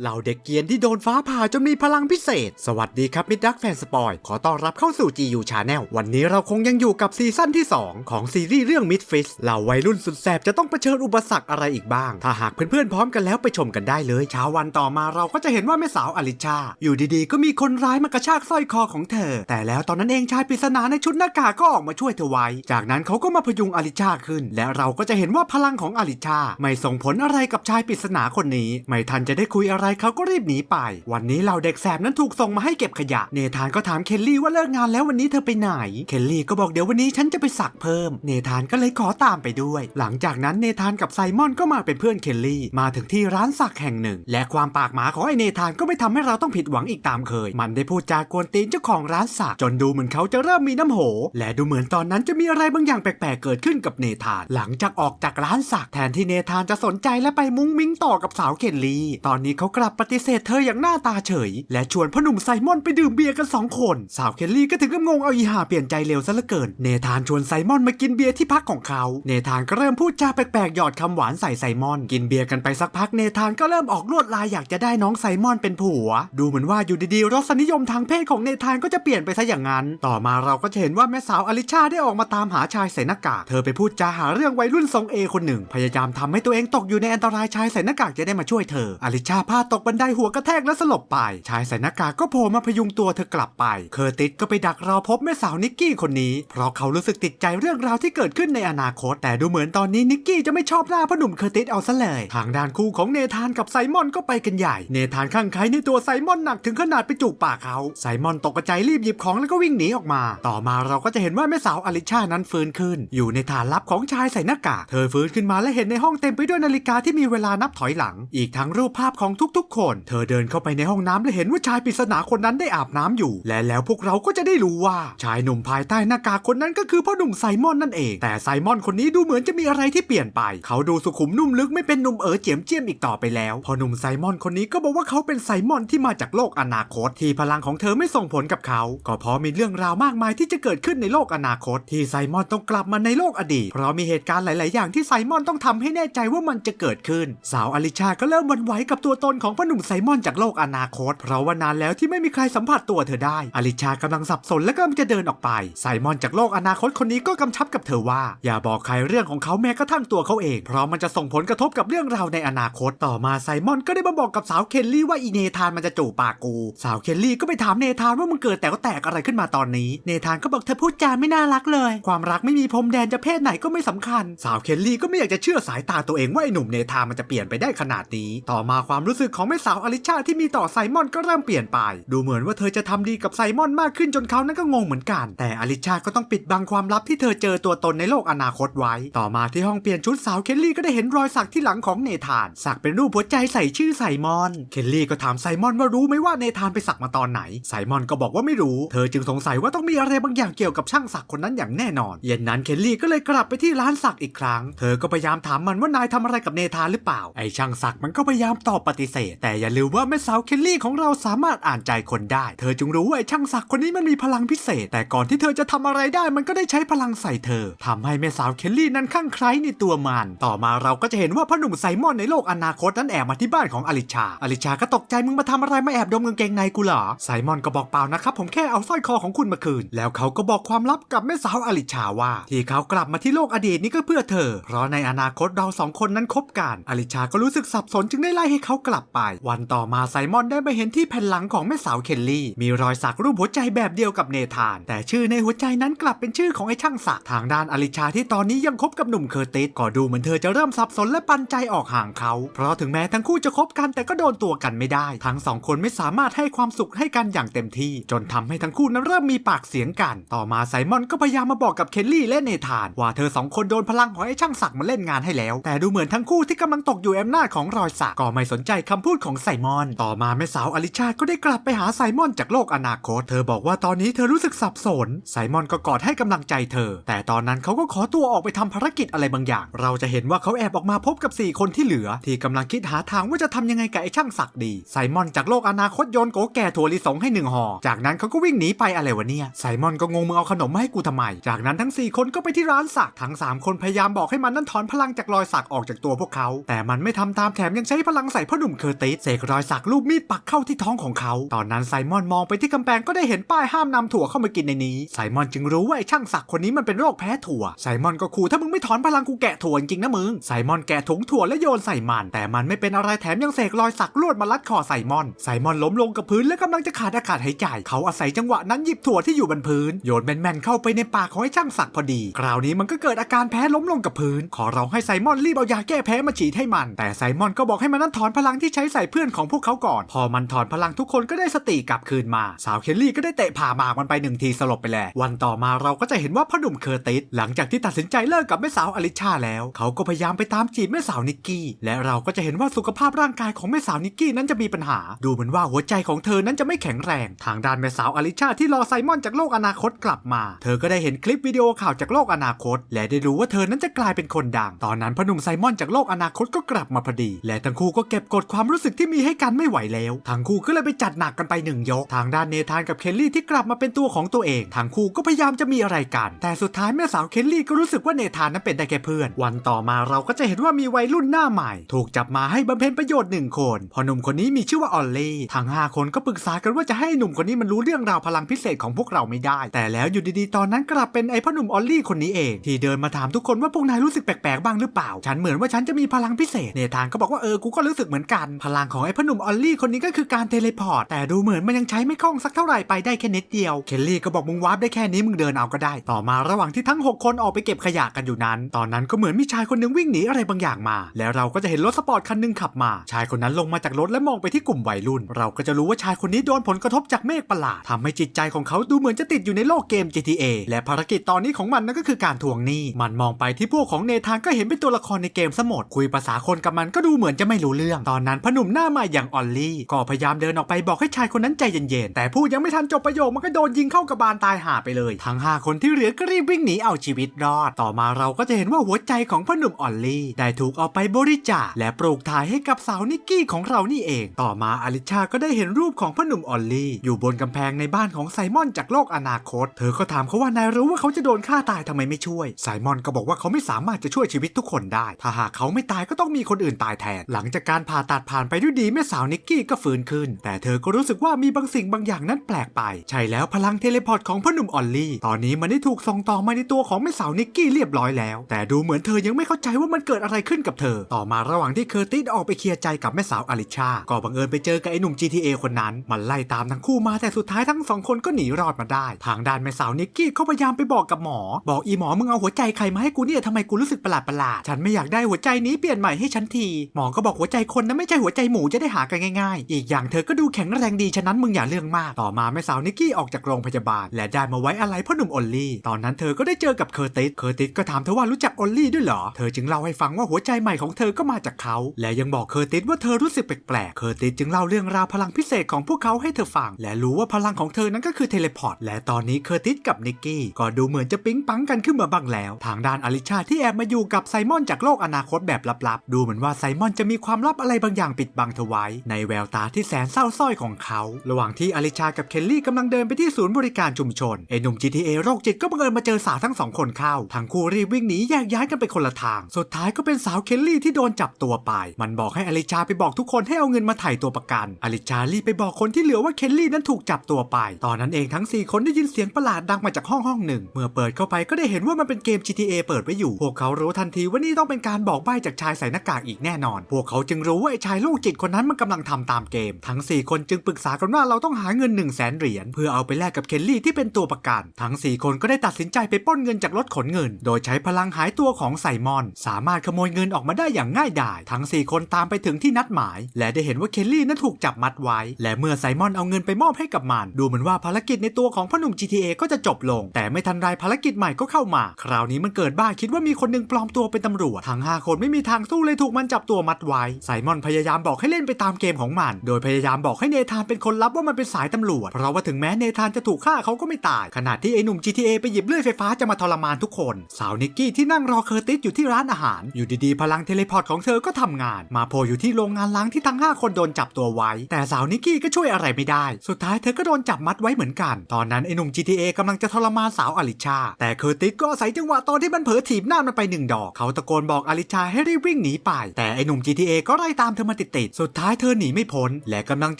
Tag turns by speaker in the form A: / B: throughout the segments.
A: เหล่าเด็กเกียนที่โดนฟ้าผ่าจนมีพลังพิเศษ สวัสดีครับมิตรรักแฟนสปอยขอต้อนรับเข้าสู่ GU Channel วันนี้เราคงยังอยู่กับซีซั่นที่ 2 ของซีรีส์เรื่อง Mid f i s เหล่าวัยรุ่นสุดแสบจะต้องเผชิญอุปสรรคอะไรอีกบ้าง ถ้าหากเพื่อนๆพร้อมกันแล้วไปชมกันได้เลยเช้าวันต่อมาเราก็จะเห็นว่าแม่สาวอลิชา อยู่ดีๆ ก็มีคนร้ายมากระชากสร้อยคอของเธอ แต่แล้วตอนนั้นเองชายปริศนาในชุดหน้ากากก็ออกมาช่วยเธอไว้ จากนั้นเขาก็มาพยุงอลิชาขึ้น และเราก็จะเห็นว่าพลังของอลิชา ไม่ส่งผลอะไรกับชายปริศนาคนนี้ ไม่ทันจะได้คุยอะไรเขาก็รีบหนีไป วันนี้เราเด็กแสบนั้นถูกส่งมาให้เก็บขยะ เนธานก็ถามเคลลี่ว่าเลิกงานแล้ววันนี้เธอไปไหน เคลลี่ก็บอกเดี๋ยววันนี้ฉันจะไปสักเพิ่ม เนธานก็เลยขอตามไปด้วย หลังจากนั้นเนธานกับไซมอนก็มาเป็นเพื่อนเคลลี่ มาถึงที่ร้านสักแห่งหนึ่ง และความปากหมาของไอเนธานก็ไม่ทำให้เราต้องผิดหวังอีกตามเคย มันได้พูดจากวนตีนเจ้าของร้านสักจนดูเหมือนเขาจะเริ่มมีน้ำโห และดูเหมือนตอนนั้นจะมีอะไรบางอย่างแปลกๆเกิดขึ้นกับเนธาน หลังจากออกจากร้านสักแทนที่เนธานจะสนใจและไปมุ้งมิ้งต่อกับสาวเคลลี่ ตอนนี้เขากลับปฏิเสธเธออย่างหน้าตาเฉย และชวนพ่อหนุ่มไซมอนไปดื่มเบียร์กันสองคน สาวเคลลี่ก็ถึงกับงงเอาอีหาเปลี่ยนใจเร็วซะเหลือเกิน เนธานชวนไซมอนมากินเบียร์ที่พักของเขา เนธานก็เริ่มพูดจาแปลกๆหยอดคำหวานใส่ไซมอน กินเบียร์กันไปสักพักเนธานก็เริ่มออกลวดลายอยากจะได้น้องไซมอนเป็นผัว ดูเหมือนว่าอยู่ดีๆรสนิยมทางเพศของเนธานก็จะเปลี่ยนไปซะอย่างนั้น ต่อมาเราก็จะเห็นว่าแม่สาวอลิชาได้ออกมาตามหาชายใส่หน้ากาก เธอไปพูดจาหาเรื่องวัยรุ่นทรงเอคนหนึ่ง พยายามทำให้ตัวเองตกอยู่ในอันตรายชายใส่หน้ากากจะได้มาช่วยเธออลิชาพาตกบันไดหัวกระแทกและสลบไป ชายใส่หน้ากากก็โผล่มาพยุงตัวเธอกลับไป เคอร์ติสก็ไปดักรอพบแม่สาวนิกกี้คนนี้ เพราะเขารู้สึกติดใจเรื่องราวที่เกิดขึ้นในอนาคต แต่ดูเหมือนตอนนี้นิกกี้จะไม่ชอบหน้าพ่อหนุ่มเคอร์ติสเอาซะเลย ทางด้านคู่ของเนธานกับไซมอนก็ไปกันใหญ่ เนธานข้างใครในตัวไซมอนหนักถึงขนาดไปจูบปากเขา ไซมอนตกใจรีบหยิบของแล้วก็วิ่งหนีออกมา ต่อมาเราก็จะเห็นว่าแม่สาวอลิชานั้นฟื้นขึ้น อยู่ในฐานลับของชายใส่หน้ากาก เธอฟื้นขึ้นมาและเห็นในห้องเต็มไปด้วยนาฬิกาที่มีเวลานับถอยหลัง อีกทั้งรูปภาพของทุกๆ คน เธอเดินเข้าไปในห้องน้ำและเห็นว่าชายปริศนาคนนั้นได้อาบน้ำอยู่ และแล้วพวกเราก็จะได้รู้ว่า ชายหนุ่มภายใต้หน้ากากคนนั้นก็คือพ่อหนุ่มไซมอนนั่นเอง แต่ไซมอนคนนี้ดูเหมือนจะมีอะไรที่เปลี่ยนไป เขาดูสุขุมนุ่มลึกไม่เป็นหนุ่มเอ๋อเจียมเจียมอีกต่อไปแล้ว พ่อหนุ่มไซมอนคนนี้ก็บอกว่าเขาเป็นไซมอนที่มาจากโลกอนาคต ที่พลังของเธอไม่ส่งผลกับเขา ก็เพราะมีเรื่องราวมากมายที่จะเกิดขึ้นในโลกอนาคต ที่ไซมอนต้องกลับมาในโลกอดีต เพราะมีเหตุการณ์หลาย ๆ อย่างที่ไซมอนต้องทำให้แน่ใจว่ามันจะเกิดขึ้น สาวอลิชาก็เริ่มหวันไหวกับตัวตนของพ่อหนุ่มไซมอนจากโลกอนาคต เพราะว่านานแล้วที่ไม่มีใครสัมผัสตัวเธอได้ อลิชากำลังสับสนและกำลังจะเดินออกไป ไซมอนจากโลกอนาคตคนนี้ก็กำชับกับเธอว่า อย่าบอกใครเรื่องของเขาแม้กระทั่งตัวเขาเอง เพราะมันจะส่งผลกระทบกับเรื่องราวในอนาคต ต่อมาไซมอนก็ได้มาบอกกับสาวเคลลี่ว่าอีเนธานมันจะจูบปากกู สาวเคลลี่ก็ไปถามเนธานว่ามันเกิดแต่ก็แตกอะไรขึ้นมาตอนนี้ เนธานก็บอกเธอพูดจาไม่น่ารักเลย ความรักไม่มีพรมแดนจะเพศไหนก็ไม่สำคัญ สาวเคลลี่ก็ไม่อยากจะเชื่อสายตาตัวเองว่าไอ้หนุ่มเนธานมันจะเปลี่ยนไปได้ขนาดนี้ ต่อมาความรู้สึกของแม่สาวอลิชาที่มีต่อไซมอนก็เริ่มเปลี่ยนไป ดูเหมือนว่าเธอจะทำดีกับไซมอนมากขึ้นจนเขานั้นก็งงเหมือนกัน แต่อลิชาก็ต้องปิดบังความลับที่เธอเจอตัวตนในโลกอนาคตไว้ ต่อมาที่ห้องเปลี่ยนชุดสาวเคลลี่ก็ได้เห็นรอยสักที่หลังของเนธาน สักเป็นรูปหัวใจใส่ชื่อไซมอน เคลลี่ก็ถามไซมอนว่ารู้ไหมว่าเนธานไปสักมาตอนไหน ไซมอนก็บอกว่าไม่รู้ เธอจึงสงสัยว่าต้องมีอะไรบางอย่างเกี่ยวกับช่างสักคนนั้นอย่างแน่นอน เย็นนั้นเคลลี่ก็เลยกลับไปที่ร้านสักอีกครั้ง เธอก็พยายามถามมันว่านายทำอะไรกับเนธานหรือเปล่า ไอช่างสักมันก็พยายามตอบปฏิเสธแต่อย่าลืมว่าแม่สาวเคลลี่ของเราสามารถอ่านใจคนได้ เธอจึงรู้ว่าช่างสักคนนี้มันมีพลังพิเศษ แต่ก่อนที่เธอจะทำอะไรได้มันก็ได้ใช้พลังใส่เธอทำให้แม่สาวเคลลี่นั้นข้างใครในตัวมัน ต่อมาเราก็จะเห็นว่าพ่อหนุ่มไซมอนในโลกอนาคตนั้นแอบมาที่บ้านของอลิชา อลิชาก็ตกใจมึงมาทำอะไรมาแอบดมกางเกงในกูเหรอ ไซมอนก็บอกเปล่านะครับผมแค่เอาสร้อยคอของคุณมาคืน แล้วเขาก็บอกความลับกับแม่สาวอลิชาว่า ที่เขากลับมาที่โลกอดีตนี้ก็เพื่อเธอ เพราะในอนาคตเราสองคนนั้นคบกัน อลิชาก็รู้สึกสับสนจึงได้ไล่ให้เขากลับไป วันต่อมาไซมอนได้ไปเห็นที่แผ่นหลังของแม่สาวเคลลี่ มีรอยสักรูปหัวใจแบบเดียวกับเนธาน แต่ชื่อในหัวใจนั้นกลับเป็นชื่อของไอ้ช่างสักทางด้านอลิชาที่ตอนนี้ยังคบกับหนุ่มเคอร์ติสก็ดูเหมือนเธอจะเริ่มสับสนและปันใจออกห่างเขา เพราะถึงแม้ทั้งคู่จะคบกันแต่ก็โดนตัวกันไม่ได้ ทั้งสองคนไม่สามารถให้ความสุขให้กันอย่างเต็มที่ จนทำให้ทั้งคู่นั้นเริ่มมีปากเสียงกัน ต่อมาไซมอนก็พยายามมาบอกกับเคลลี่และเนธาน ว่าเธอสองคนโดนพลังของไอ้ช่างสักมาเล่นงานให้แล้ว แต่ดูเหมือนทั้งคู่ที่กำลังตกอยู่อำนาจของรอยสักก็ไม่สนใจคำพูดของไซมอน ต่อมาแม่สาวอลิชาก็ได้กลับไปหาไซมอนจากโลกอนาคต เธอบอกว่าตอนนี้เธอรู้สึกสับสน ไซมอนก็กอดให้กำลังใจเธอ แต่ตอนนั้นเขาก็ขอตัวออกไปทำภารกิจอะไรบางอย่าง เราจะเห็นว่าเขาแอบออกมาพบกับ 4 คนที่เหลือ ที่กำลังคิดหาทางว่าจะทำยังไงกับไอ้ช่างสักดี ไซมอนจากโลกอนาคตโยนโกแก่ถั่วลิสงให้หนึ่งห่อ จากนั้นเขาก็วิ่งหนีไปอะไรวะเนี่ย ไซมอนก็งงมึงเอาขนมมาให้กูทำไม จากนั้นทั้ง 4 คนก็ไปที่ร้านสัก ทั้ง 3 คนพยายามบอกให้มันนั่นถอนพลังจากรอยสักออกจากตัวพวกเขา แต่มันไม่ทำตามแถมยังใช้พลังใส่พ่อหนุ่มเคอร์ติสเสกรอยสักรูปมีดปักเข้าที่ท้องของเขา ตอนนั้นไซมอนมองไปที่กำแพงก็ได้เห็นป้ายห้ามนำถั่วเข้ามากินในนี้ ไซมอนจึงรู้ว่าไอ้ช่างสักคนนี้มันเป็นโรคแพ้ถั่ว ไซมอนก็ขู่ถ้ามึงไม่ถอนพลังกูแกะถั่วจริงนะมึง ไซมอนแกะถุงถั่วและโยนใส่มัน แต่มันไม่เป็นอะไรแถมยังเสกรอยสักลวดมาลัดคอไซมอน ไซมอนล้มลงกับพื้นและกำลังจะขาดอากาศหายใจ เขาอาศัยจังหวะนั้นหยิบถั่วที่อยู่บนพื้นโยนแม่นๆเข้าไปในปากของไอ้ช่างสักพอดี คราวนี้มันก็เกิดอาการแพ้ล้มลงกับพื้น ขอร้องให้ไซมอนรีบเอายาแก้แพ้มาฉีดให้มัน แต่ไซมอนก็บอกให้มันนั้นถอนพลังที่ใช้ใส่เพื่อนของพวกเขาก่อน พอมันถอนพลังทุกคนก็ได้สติกลับคืนมา สาวเคลลี่ก็ได้เตะผ่าหมากมันไปหนึ่งทีสลบไปแล้ววันต่อมาเราก็จะเห็นว่าพ่อหนุ่มเคอร์ติสหลังจากที่ตัดสินใจเลิกกับแม่สาวอลิชาแล้ว เขาก็พยายามไปตามจีบแม่สาวนิกกี้ และเราก็จะเห็นว่าสุขภาพร่างกายของแม่สาวนิกกี้นั้นจะมีปัญหา ดูเหมือนว่าหัวใจของเธอนั้นจะไม่แข็งแรง ทางด้านแม่สาวอลิชาที่รอไซมอนจากโลกอนาคตกลับมา เธอก็ได้เห็นคลิปวิดีโอข่าวจากโลกอนาคต และได้รู้ว่าเธอนั้นจะกลายเป็นคนดัง ตอนนั้นพ่อหนุ่มไซมอนจากโลกอนาคตก็กลับมาพอดี และทั้งคู่ก็เก็บกดความรู้สึกที่มีให้กันไม่ไหวแล้วทั้งคู่ก็เลยไปจัดหนักกันไปหนึ่งยก ทางด้านเนธานกับเคลลี่ที่กลับมาเป็นตัวของตัวเองทั้งคู่ก็พยายามจะมีอะไรกัน แต่สุดท้ายแม่สาวเคลลี่ก็รู้สึกว่าเนธานนั้นเป็นได้แค่เพื่อน วันต่อมาเราก็จะเห็นว่ามีวัยรุ่นหน้าใหม่ ถูกจับมาให้บำเพ็ญประโยชน์หนึ่งคนพอหนุ่มคนนี้มีชื่อว่าออลลี่ทั้งห้าคนก็ปรึกษากันว่าจะให้หนุ่มคนนี้มันรู้เรื่องราวพลังพิเศษของพวกเราไม่ได้ แต่แล้วอยู่ดีๆ ตอนนั้นกลับเป็นไอ้พ่อหนุ่มออลลี่คนนี้เองที่เดินมาถามทุกคนว่าพวกนายรู้สึกแปลกๆบ้างหรือเปล่า ฉันเหมือนว่าฉันจะมีพลังพิเศษเนธานก็บอกว่าเออกูก็รู้สึกเหมือนกันพลังของไอ้พ่อหนุ่มออลลี่คนนี้ก็คือการเทเลพอร์ตแต่ดูเหมือนมันยังใช้ไม่คล่องสักเท่าไหร่ไปได้แค่นิดเดียวเคลลี่ก็บอกมึงวาร์ปได้แค่นี้มึงเดินเอาก็ได้ ต่อมาระหว่างที่ทั้ง 6 คนออกไปเก็บขยะกันอยู่นั้น ตอนนั้นก็เหมือนมีชายคนหนึงวิ่งหนีอะไรบางอย่างมา แล้วเราก็จะเห็นรถสปอร์ตคันหนึงขับมา ชายคนนั้นลงมาจากรถและมองไปที่กลุ่มวัยรุ่น เราก็จะรู้ว่าชายคนนี้โดนผลกระทบจากเมฆประหลาดทำให้จิตใจของเขาดูเหมือนจะติดอยู่ในโลกเกม GTA และภารกิจตอนนี้ของมันนั่นก็คือการทวงหนี้ มันมองไปที่พวกของเนธานก็เห็นเป็นตัวละครในเกมซะหมดคุยภาษาคนกับมันก็ดูเหมือนจะไม่รู้เรื่อง ตอนนั้นพหนุ่มหน้าใหม่อย่างออลลี่ ก็พยายามเดินออกไปบอกให้ชายคนนั้นใจเย็นๆ แต่พูดยังไม่ทันจบประโยคมันก็โดนยิงเข้ากระบาลตายหาไปเลย ทั้ง 5 คนที่เหลือก็รีบวิ่งหนีเอาชีวิตรอด ต่อมาเราก็จะเห็นว่าหัวใจของพ่อหนุ่มออลลี่ ได้ถูกเอาไปบริจาคและปลูกถ่ายให้กับสาวนิกกี้ของเรานี่เอง ต่อมาอลิชาก็ได้เห็นรูปของพ่อหนุ่มออลลี่อยู่บนกำแพงในบ้านของไซมอนจากโลกอนาคต เธอก็ถามเขาว่านายรู้ว่าเขาจะโดนฆ่าตายทำไมไม่ช่วย ไซมอนก็บอกว่าเขาไม่สามารถจะช่วยชีวิตทุกคนได้ ถ้าหากเขาไม่ตายก็ต้องมีคนอื่นตายแทน หลังจากการผ่าตัดผ่านไปด้วยดีแม่สาวนิกกี้ก็ฟื้นขึ้น แต่เธอก็รู้สึกว่ามีบางสิ่งบางอย่างนั้นแปลกไป ใช่แล้วพลังเทเลพอร์ตของพ่อหนุ่มออลลี่ ตอนนี้มันได้ถูกส่งต่อมาในตัวของแม่สาวนิกกี้เรียบร้อยแล้ว แต่ดูเหมือนเธอยังไม่เข้าใจว่ามันเกิดอะไรขึ้นกับเธอ ต่อมาระหว่างที่เคอร์ติสออกไปเคลียร์ใจกับแม่สาวอลิชา ก็บังเอิญไปเจอกับไอ้หนุ่ม GTA คนนั้น มันไล่ตามทั้งคู่มาแต่สุดท้ายทั้งสองคนก็หนีรอดมาได้ ทางด้านแม่สาวนิกกี้ก็พยายามไปบอกกับหมอ บอกอีหมอมึงเอาหัวใจใครมาให้กูเนี่ยทำไมกูรู้สึกประหลาดประหลาดฉันไม่อยากได้หัวใจนี้เปลี่ยนใหม่ให้ฉันทีหมอก็บอกหัวใจคนนั้นไม่ใช่หัวใจหมูจะได้หากันง่ายๆ อีกอย่างเธอก็ดูแข็งแรงดีฉะนั้นมึงอย่าเรื่องมาก ต่อมาแม่สาวนิกกี้ออกจากโรงพยาบาล และได้มาไว้อะไรพ่อหนุ่มออลลี่ตอนนั้นเธอก็ได้เจอกับเคอร์ติสเคอร์ติสก็ถามเธอว่ารู้จักออลลี่ด้วยเหรอ เธอจึงเล่าให้ฟังว่าหัวใจใหม่ของเธอก็มาจากเขา และยังบอกเคอร์ติสว่าเธอรู้สึกแปลกๆเคอร์ติสจึงเล่าเรื่องราวพลังพิเศษของพวกเขาให้เธอฟัง และรู้ว่าพลังของเธอนั้นก็คือเทเลพอร์ตและตอนนี้เคอร์ติสกับนิกกี้ก็ดูเหมือนจะปิ๊งปังกันขึ้นมาบ้างแล้ว ทางด้านอลิชาที่แอบมาอยู่กับไซมอนจากโลกอนาคตแบบลับๆ ดูเหมือนว่าไซมอนจะมีความลับอะไรบางอย่างปิดบังเธอไว้ ในแววตาที่แสนเศร้าส้อยของเขา ระหว่างที่อลิชากับเคลลี่กำลังเดินไปที่ศูนย์บริการชุมชนไอ้หนุ่ม GTA โรคจิตก็บังเอิญมาเจอสาวทั้งสองคนเข้าทั้งคู่รีบวิ่งหนีแยกย้ายกันไปคนละทาง สุดท้ายก็เป็นสาวเคลลี่ที่โดนจับตัวไป มันบอกให้อลิชาไปบอกทุกคนให้เอาเงินมาไถ่ตัวประกัน อลิชารีบไปบอกคนที่เหลือว่าเคลลี่นั้นถูกจับตัวไป ตอนนั้นเองทั้ง 4 คนได้ยินเสียงประหลาดดังมาจากห้องห้องหนึ่ง เมื่อเปิดเข้าไปก็ได้เห็นว่ามันเป็นเกม GTA เปิดไว้อยู่ พวกเขารู้ทันทีว่านี่ต้องเป็นการบอกใบ้จากชายใส่หน้ากากอีกแน่นอน พวกเขาจึงรู้ว่าไอ้ชายโรคจิตคนนั้นมันกำลังทำตามเกม ทั้ง 4 คนจึงปรึกษากันว่าเราต้องหาเงิน 1 0 0 0 0แสนเหรียญเพื่อเอาไปแลกกับเคลลี่ที่เป็นตัวประกัน ทั้ง 4 คนก็ได้ตัดสินใจไปป้นเงินจากรถขนเงิน โดยใช้พลังหายตัวของไซมอน สามารถขโมยเงินออกมาได้อย่างง่ายดาย ทั้ง 4 คนตามไปถึงที่นัดหมาย และได้เห็นว่าเคลลี่นั้นถูกจับมัดไว้ และเมื่อไซมอนเอาเงินไปมอบให้กับมัน ดูเหมือนว่าภารกิจในตัวของพ่อหนุ่ม GTA ก็จะจบลง แต่ไม่ทันไรภารกิจใหม่ก็เข้ามา คราวนี้มันเกิดบ้าคิดว่ามีคนหนึงปลอมตัวเป็นตำรวจทั้ง5คนไม่มีทางสู้เลยถูกมันจับตัวมัดไว้ไซมอนพยายามามบอกให้เล่นไปตามเกมของมัน โดยพยายามบอกให้เนธานเป็นคนรับว่ามันเป็นสายตำรวจ เพราะว่าถึงแม้เนธานจะถูกฆ่าเขาก็ไม่ตาย ขณะที่ไอ้หนุ่ม GTA ไปหยิบเลื่อยไฟฟ้าจะมาทรมานทุกคน สาวนิกกี้ที่นั่งรอเคอร์ติสอยู่ที่ร้านอาหาร อยู่ดีๆ พลังเทเลพอร์ตของเธอก็ทำงาน มาโผล่อยู่ที่โรงงานล้างที่ทั้ง 5 คนโดนจับตัวไว้ แต่สาวนิกกี้ก็ช่วยอะไรไม่ได้ สุดท้ายเธอก็โดนจับมัดไว้เหมือนกัน ตอนนั้นไอ้หนุ่ม GTA กำลังจะทรมานสาวอลิชา แต่เคอร์ติสก็อาศัยจังหวะตอนที่มันเผลอถีบหน้ามันไปหนึ่งดอก เขาตะโกนบอกอลิชาให้รีบวิ่งหนีไป แต่ไอ้หนุ่ม GTA ก็ไล่ตามเธอมาติดๆสุดท้ายเธอหนีไม่พ้น และกำลัง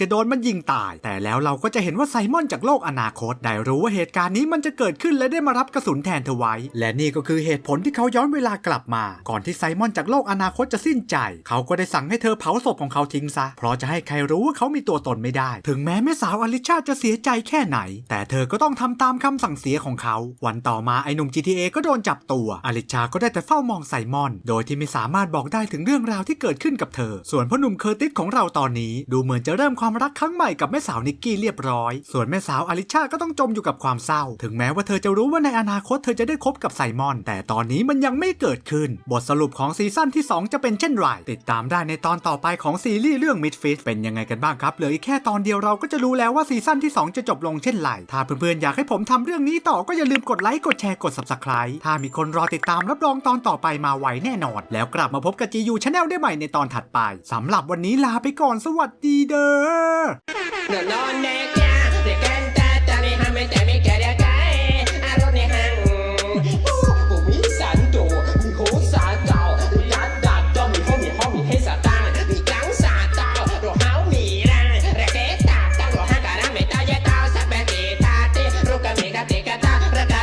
A: จะโดนมันยิงตาย แต่แล้วเราก็จะเห็นว่าไซมอนจากโลกอนาคต ได้รู้ว่าเหตุการณ์นี้มันจะเกิดขึ้นและได้มารับกระสุนแทนเธอไว้ และนี่ก็คือเหตุผลที่เขาย้อนเวลากลับมา ก่อนที่ไซมอนจากโลกอนาคตจะสิ้นใจ เขาก็ได้สั่งให้เธอเผาศพของเขาทิ้งซะ เพราะจะให้ใครรู้ว่าเขามีตัวตนไม่ได้ ถึงแม้แม่สาวอลิชาจะเสียใจแค่ไหน แต่เธอก็ต้องทำตามคำสั่งเสียของเขา วันต่อมาไอ้หนุ่ม GTA ก็โดนจับตัว อลิชาก็ได้แต่เฝ้ามองไซมอน โดยที่ไม่สามารถบอกได้ถึงเรื่องราวที่เกิดขึ้นกับเธอ ส่วนพ่อหนุ่มเคอร์ติสของเราตอนนี้ ดูเหมือนจะเริ่มความรักครั้งใหม่กับแม่สาวนิกกี้เรียบร้อย ส่วนแม่สาวอลิชาก็ต้องจมอยู่กับความเศร้า ถึงแม้ว่าเธอจะรู้ว่าในอนาคตเธอจะได้คบกับไซมอน แต่ตอนนี้มันยังไม่เกิดขึ้น บทสรุปของซีซั่นที่ 2 จะเป็นเช่นไรติดตามได้ในตอนต่อไปของซีรีส์เรื่อง Midfit เป็นยังไงกันบ้างครับเหลืออีกแค่ตอนเดียวเราก็จะรู้แล้วว่าซีซั่นที่ 2 จะจบลงเช่นไรถ้าเพื่อนๆอยากให้ผมทำเรื่องนี้ต่อก็อย่าลืมกดไลค์กดแชร์กด subscribe ถ้ามีคนรอติดตามรับรองตอนต่อไปมาไวแน่นอน แล้วกลับมาพบกับ GU Channel ได้ใหม่ในตอนถัดไปสำหรับับวันนี้ลาไปก่อนสวัสดีเด้อ